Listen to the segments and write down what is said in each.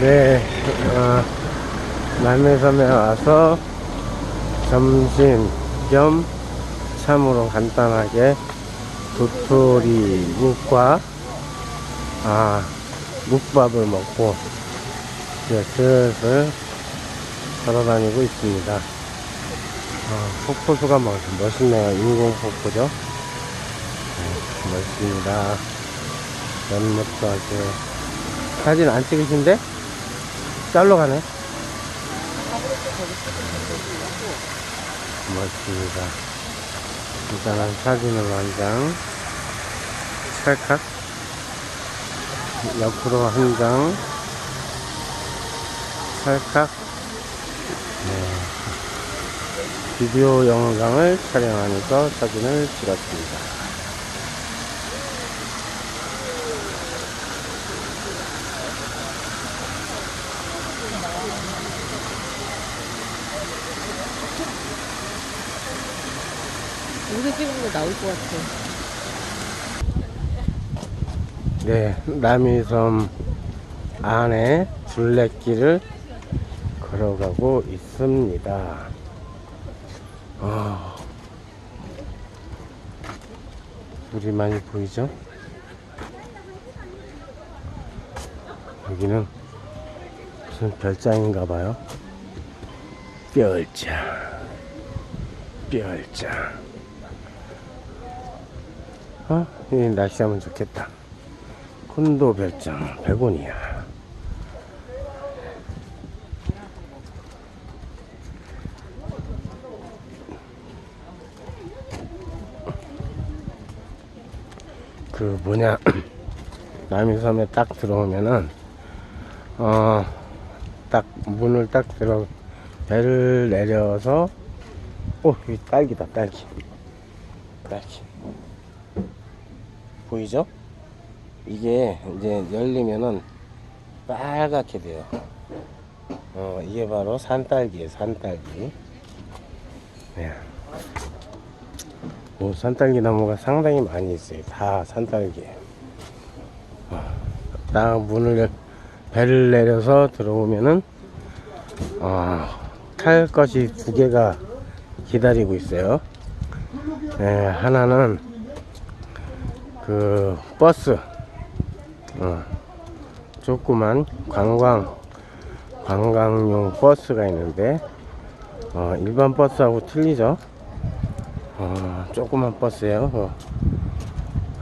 네, 어, 남해섬에 와서 점심 겸 참으로 간단하게 도토리 묵과 아, 묵밥을 먹고 이제 슬슬 걸어다니고 있습니다. 어, 폭포수가 멋, 멋있네요. 인공 폭포죠. 네, 멋있습니다. 연못도 아주 사진 안 찍으신데? 짤로 가네. 멋집니다. 일단은 사진을 한 장, 찰칵, 옆으로 한 장, 찰칵, 네. 비디오 영상을 촬영하면서 사진을 찍었습니다. 여기서 찍은 거 나올 것 같아. 네, 남이섬 안에 둘레길을 걸어가고 있습니다. 아, 물이 많이 보이죠? 여기는 무슨 별장인가 봐요. 별장, 별장. 어? 이 날씨 하면 좋겠다. 콘도 별장 100원이야. 그 뭐냐 남이섬에 딱 들어오면은 어 딱 문을 딱 들어 배를 내려서 오 여기 딸기다 딸기 딸기 보이죠? 이게 이제 열리면은 빨갛게 돼요. 어, 이게 바로 산딸기예요, 산딸기. 네. 오, 산딸기 나무가 상당히 많이 있어요. 다 산딸기예요. 어, 딱 문을 열- 배를 내려서 들어오면은 어, 탈 것이 두 개가 기다리고 있어요. 네, 하나는 그 버스 어, 조그만 관광 관광용 버스가 있는데 어, 일반 버스하고 틀리죠 어, 조그만 버스예요 어.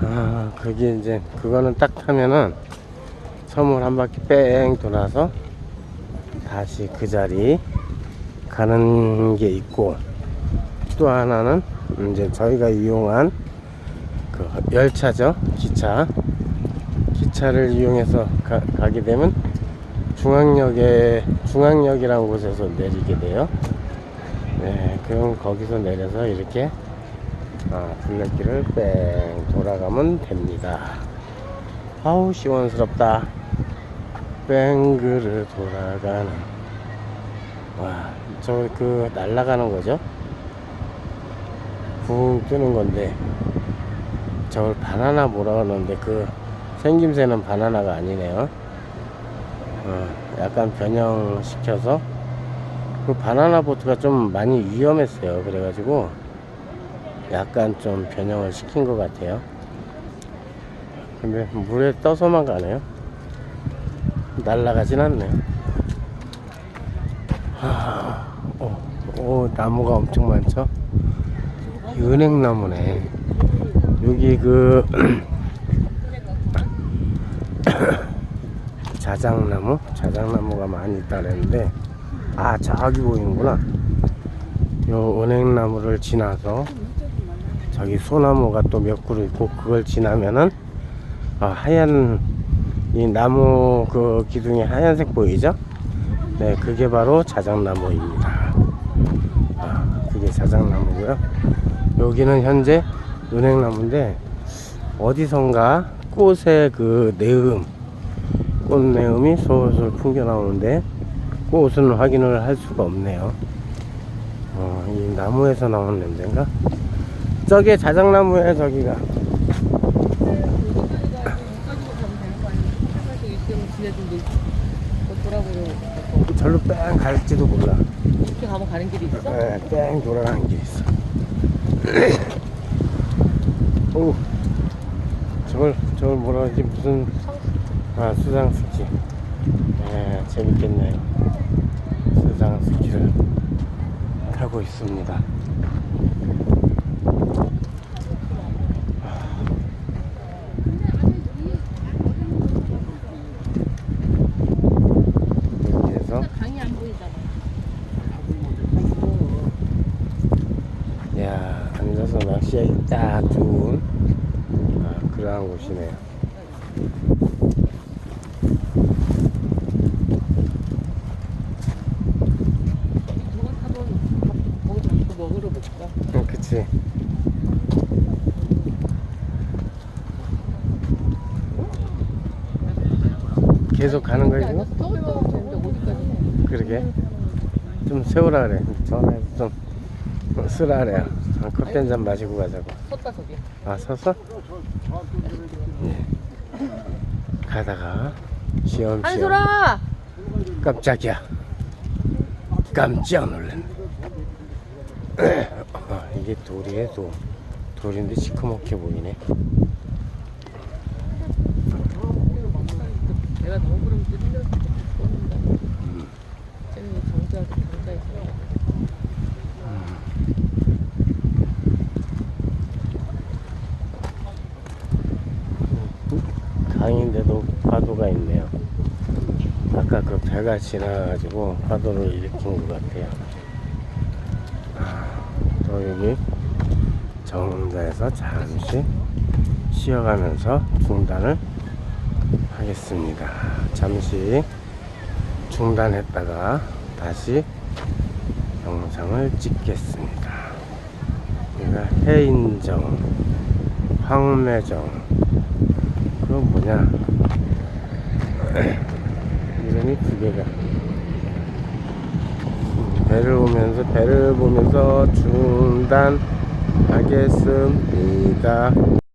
아 그게 이제 그거는 딱 타면은 섬을 한 바퀴 뺑 돌아서 다시 그 자리 가는 게 있고 또 하나는 이제 저희가 이용한 그 열차죠? 기차. 기차를 이용해서 가, 가게 되면 중앙역에 중앙역이라는 곳에서 내리게 돼요. 네 그럼 거기서 내려서 이렇게 아, 둘레길을 뺑 돌아가면 됩니다. 아우 시원스럽다. 뺑그르 돌아가는. 와저 그 날아가는 거죠? 붕 뜨는 건데 저걸 바나나 뭐라 그러는데 그 생김새는 바나나가 아니네요. 어, 약간 변형시켜서 그 바나나 보트가 좀 많이 위험했어요. 그래가지고 약간 좀 변형을 시킨 것 같아요. 근데 물에 떠서만 가네요. 날아가진 않네. 하, 어, 오, 나무가 엄청 많죠? 은행나무네. 여기 그 자작나무? 자작나무가 많이 있다 그랬는데 아 저기 보이는구나. 요 은행나무를 지나서 저기 소나무가 또 몇 그루 있고 그걸 지나면은 아, 하얀 이 나무 그 기둥이 하얀색 보이죠? 네 그게 바로 자작나무입니다. 아 그게 자작나무고요. 여기는 현재 은행나무인데 어디선가 꽃의 그 내음 꽃내음이 솔솔 풍겨 나오는데 꽃은 확인을 할 수가 없네요 어, 이 나무에서 나오는 냄새인가 저게 자작나무에 저기가 절로 뺑 갈지도 몰라. 이렇게 가면 가는 길이 있어? 네, 뺑 돌아가는 게 있어. 오, 저걸 저걸 뭐라 하지 무슨 아 수상 스키. 네, 재밌겠네요. 수상 스키를 타고 있습니다. 이렇게 해서 강이 안 보이잖아. 야 앉아서 낚시하기 딱 좋은 아, 그러한 곳이네요. 응, 그치. 계속 가는 거야 지금? 그러게. 좀 세우라 그래. 전화해서 좀 쓰라 그래요. 한 커피 한 잔 마시고 가자고. 섰다 저기. 아 서서? 예. 가다가 시험시험 한솔아! 깜짝이야. 깜짝 놀랐네. 아, 이게 돌이에 돌. 돌인데 시커멓게 보이네. 내가 너무 그러면 또 힘들어서 못 는다 쟤는 정자 있어. 강인 데도 파도가 있네요. 아까 그 배가 지나가지고 파도를 일으킨 것 같아요. 아, 또 여기 정자에서 잠시 쉬어가면서 중단을 하겠습니다. 잠시 중단했다가 다시 영상을 찍겠습니다. 여기가 해인정, 황매정, 그건 뭐냐? 이름이 두 개가. 배를 오면서 배를 보면서 중단하겠습니다.